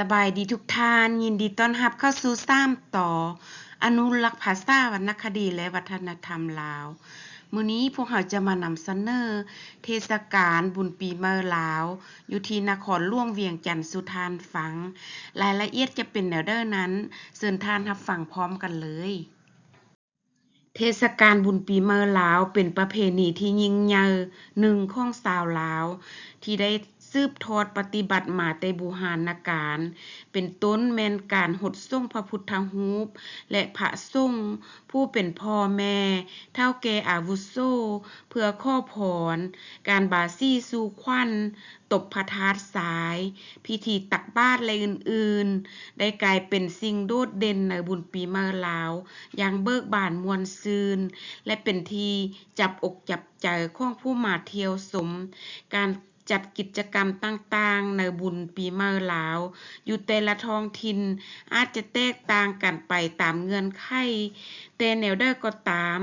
สบายดีทุกท่าน ยินดีต้อนรับเข้าสู่ซ้ามต่อ อนุรักษ์ภาษาวรรณคดีและวัฒนธรรมลาวมื้อนี้พวกเราจะมานำเสนอเทศกาลบุญปีเมื่อลาว อยู่ที่นครหลวงเวียงจันทน์สุทานฟัง รายละเอียดจะเป็นแนวเด้อนั้นเชิญท่านรับฟังพร้อมกันเลยเทศกาลบุญปีเมื่อลาวเป็นประเพณีที่ยิ่งใหญ่หนึ่งของชาวลาว ที่ได้ สืบทอดปฏิบัติมาแต่บูหาณกาลเป็นต้นแม่นการหดส่งพระพุทธรูปและพระสงฆ์ผู้เป็นพ่อแม่เฒ่าแก่อาวุโสเพื่อข้อพร การบาซี่สู่ขวัญตบพระธาตุสาย พิธีตักบาตรและอื่นๆ ได้กลายเป็นสิ่งโดดเด่นในบุญปีเมอลาว อย่างเบิกบานมวลซืน และเป็นที่จับอกจับใจของผู้มาเที่ยวชมการ จัดกิจกรรมต่างๆ ในบุญปีเมื่อลาว อยู่แต่ละท้องถิ่นอาจจะแตกต่างกันไปตามเงื่อนไขแต่แนวใดก็ตาม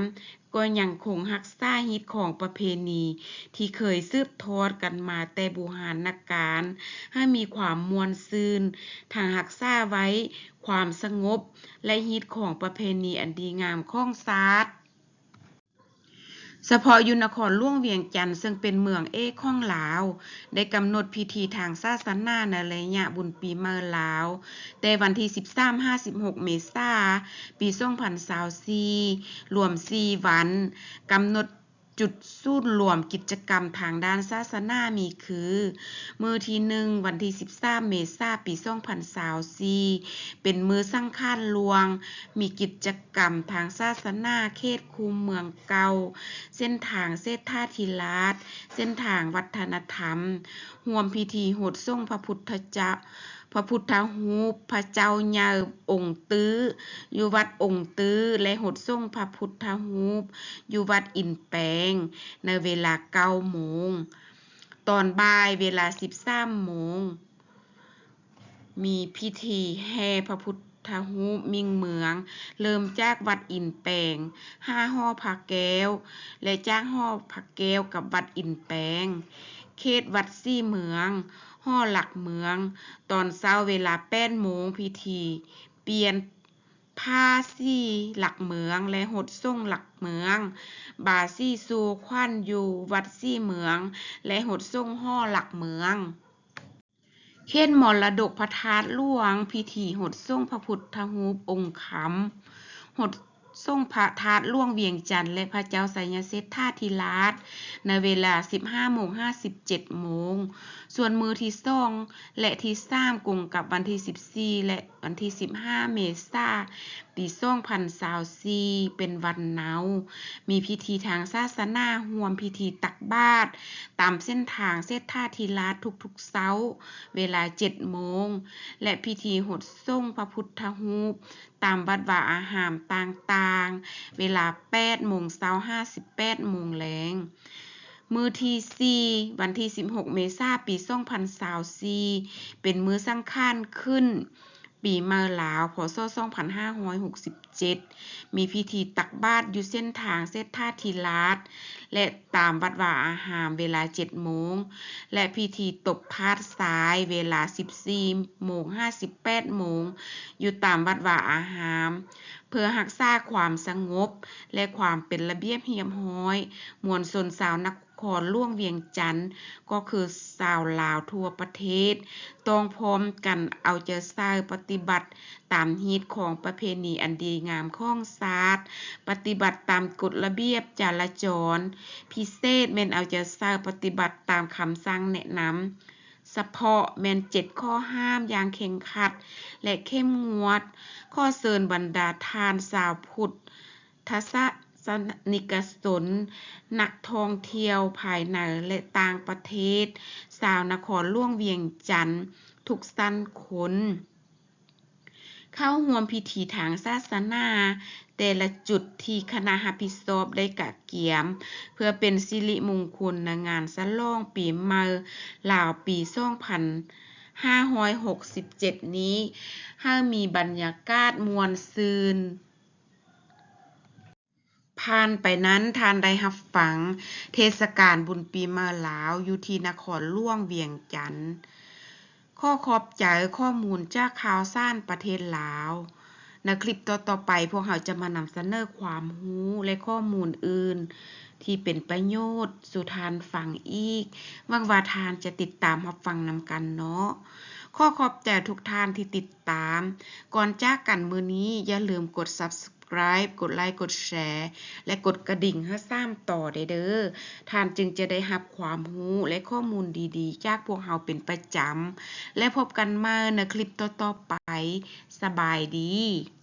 ก็ยังคงรักษาฮิตของประเพณี ที่เคยสืบทอดกันมาแต่บูหาณกกาลให้มีความมวนซื่นทางรักษาไว้ ความสงบและฮิตของประเพณีอันดีงามของชาติ เฉพาะอยุนครหลวงเวียงจันทร์ซึ่งเป็นเมืองเอกของลาว ได้กำหนดพิธีทางศาสนาในระยะบุญปีเมื่อลาว แต่วันที่ 13-56 เมษายนปี 2024รวม 4 วันกำหนด จุดศูนย์รวมกิจกรรมทางด้านศาสนามีคือ มือที่1วันที่ 13 เมษายนปี2024เป็นมือสังฆานหลวง มีกิจกรรมทางศาสนาเขตคูเมืองเก่าเส้นทางเศรษฐาธิราชเส้นทางวัฒนธรรมร่วมพิธีโหดส่งพระพุทธเจ้า พระพุทธรูปพระเจ้าใหญ่องค์ตื้อ อยู่วัดองค์ตื้อ และหดส่งพระพุทธรูปอยู่วัดอินแปง ในเวลา9โมง ตอนบ่ายเวลา13โมง มีพิธีแห่พระพุทธรูปมิ่งเมือง เริ่มจากวัดอินแปลง5ฮ้อพระแก้ว และจากฮ้อพระแก้วกับวัดอินแปง เขตวัดซี่เมืองฮ้อหลักเมือง ตอนเช้าเวลา8โมงพิธี เปลี่ยนผ้าซี่หลักเมืองและหดส่งหลักเมือง บาซี่สู่ขวัญอยู่วัดซี่เมือง และหดส่งฮ้อหลักเมืองเขตมรดกพระธาตุหลวง พิธีหดส่งพระพุทธรูปองค์คำหด ส่งพระธาตุล่วงเวียงจันทร์และพระเจ้าไสยเซตท่าทิลาสในเวลา 15:57โมง ส่วนมือที่งและที่3กงกับวันที่ 14 และวันที่ 15 เมษา ยนปี2024เป็นวันเนามีพิธีทางศาสนาร่วมพิธีตักบาตรตามเส้นทางเศรษฐาธิราชทุกๆเช้า เวลา7โมง และพิธีหดส่งพระพุทธรูป ตามวัดวาอารามต่างๆ เวลา8โมงเช้า58โมงแลงมือที่ 4 วันที่ 16 เมษายนปี2024เป็นมือสังฆานขึ้น ปีเมอลาวพศ2567 มีพิธีตักบาตรอยู่เส้นทางเศรษฐาธิราชและตามวัดวาอารามเวลา 7 โมง และพิธีตบพาดทรายเวลา 14:58 โมง อยู่ตามวัดวาอาราม เพื่อรักษาความสงบ และความเป็นระเบียบเรียบร้อย มวลชนชาวนัก ครหลวงเวียงจันทน์ก็คือชาวลาวทั่วประเทศ ต้องพร้อมกันเอาใจใส่ปฏิบัติตามฮิตของประเพณีอันดีงามของชาติปฏิบัติตามกฎระเบียบจราจร พิเศษแม่นเอาใจใส่ปฏิบัติตามคำสั่งแนะนำเฉพาะแม่น7ข้อห้ามอย่างเคร่งครัด และเข้มงวด ข้อเชิญบรรดาทานชาวพุทธศ สนิกชนนักท่องเที่ยวภายในและต่างประเทศชาวนครหลวงเวียงจันทน์ทุกชั้นคนเข้าร่วมพิธีทางศาสนา แต่ละจุดที่คณะรับผิดชอบได้กะเกียม เพื่อเป็นสิริมงคลในงานฉลองปีใหม่ลาวปี2567 นี้ให้มีบรรยากาศมวนซื่น ผ่านไปนั้นท่านได้รับฟัง เทศกาลบุญปีเมื่อลาวอยู่ที่นครหลวงเวียงจันทน์ข้อขอบใจข้อมูลจากข่าวซ่านประเทศลาวในคลิปต่อๆไปพวกเราจะมานำเสนอความรู้และข้อมูลอื่น ที่เป็นประโยชน์สู่ทานฟังอีกหวังว่าทานจะติดตามรับฟังนำกันเนาะข้อขอบใจทุกท่านที่ติดตาม ก่อนจากกันมือนี้อย่าลืมกด subscribe กดไลค์กดแชร์ และกดกระดิ่งให้ซ้ำต่อได้เด้อท่านจึงจะได้รับความรู้และข้อมูลดีๆ จากพวกเราเป็นประจำและพบกันใหมาในคลิปต่อๆไป สบายดี